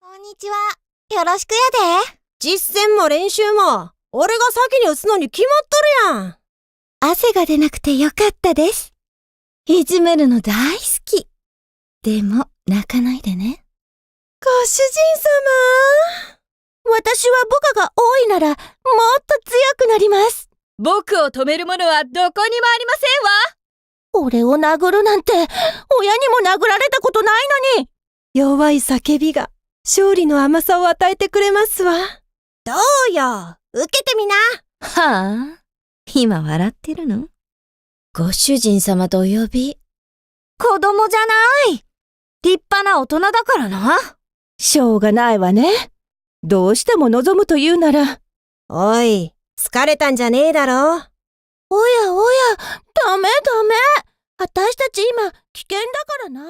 こんにちは。よろしくやで。実践も練習も、俺が先に打つのに決まっとるやん。汗が出なくてよかったです。いじめるの大好き。でも、泣かないでね。ご主人様。私は部下が多いなら、もっと強くなります。僕を止めるものはどこにもありませんわ俺を殴るなんて、親にも殴られたことないのに。弱い叫びが、勝利の甘さを与えてくれますわ。どうよ受けてみなはあ今笑ってるの？ご主人様とお呼び。子供じゃない。立派な大人だからな。しょうがないわね。どうしても望むと言うなら。おい、疲れたんじゃねえだろ。おやおや、ダメダメ。私たち今、危険だからな。